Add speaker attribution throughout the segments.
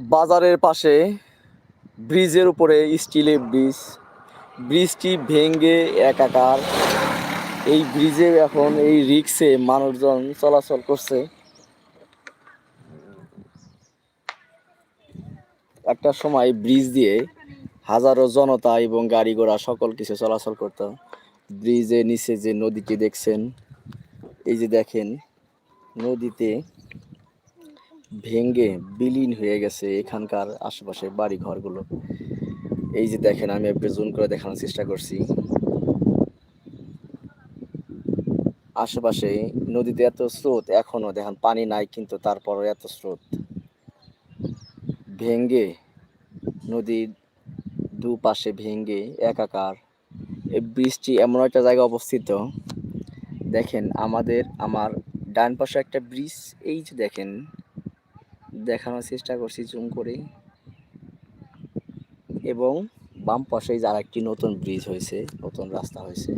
Speaker 1: বাজারের পাশে ব্রিজের উপরে স্টিলের ব্রিজ। ব্রিজটি ভেঙে একাকার। এই ব্রিজে এখন এই রিক্সে মানুষজন চলাচল করছে। একটা সময় ব্রিজ দিয়ে হাজারো জনতা এবং গাড়ি ঘোড়া সকল কিছু চলাচল করতো। ব্রিজে নিচে যে নদীটি দেখছেন, এই যে দেখেন, নদীতে ভেঙ্গে বিলীন হয়ে গেছে এখানকার আশেপাশে বাড়ি ঘরগুলো এই যে দেখেন, আমি একটু জুম করে দেখানোর চেষ্টা করছি। আশেপাশে নদীতে এত স্রোত এখনও, দেখেন পানি নাই কিন্তু তারপরও এত স্রোত। ভেঙ্গে নদীর দুপাশে ভেঙ্গে একাকার। এই ব্রিজটি এমন একটা জায়গায় অবস্থিত। দেখেন আমাদের, আমার ডান পাশে একটা ব্রিজ, এই যে দেখেন দেখানোর চেষ্টা করছি জুম করে এবং বাম পাশে যে আরেকটি নতুন ব্রিজ হয়েছে, নতুন রাস্তা হয়েছে,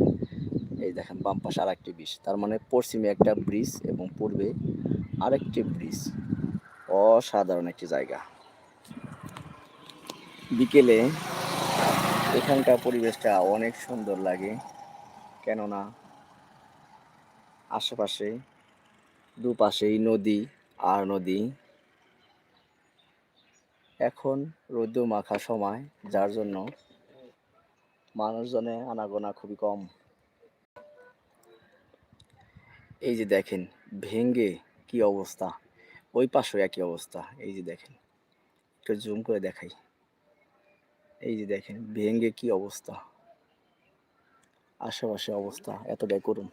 Speaker 1: এই দেখেন বাম পাশে আরেকটি ব্রিজ তার মানে পশ্চিমে একটা ব্রিজ এবং পূর্বে আরেকটি ব্রিজ অসাধারণ একটি জায়গা। বিকেলে এখানকার পরিবেশটা অনেক সুন্দর লাগে, কেননা আশেপাশে দুপাশেই নদী আর নদী। এখন রৌদ্র মাখা সময়, যার জন্য মানুষজনে আনাগোনা খুবই কম। এই যে দেখেন ভেঙ্গে কি অবস্থা? ওই পাশেও একই অবস্থা, এই যে দেখেন। একটু জুম করে দেখাই। এই যে দেখেন ভেঙ্গে কি অবস্থা? আশেপাশে অবস্থা এতটাই করুন।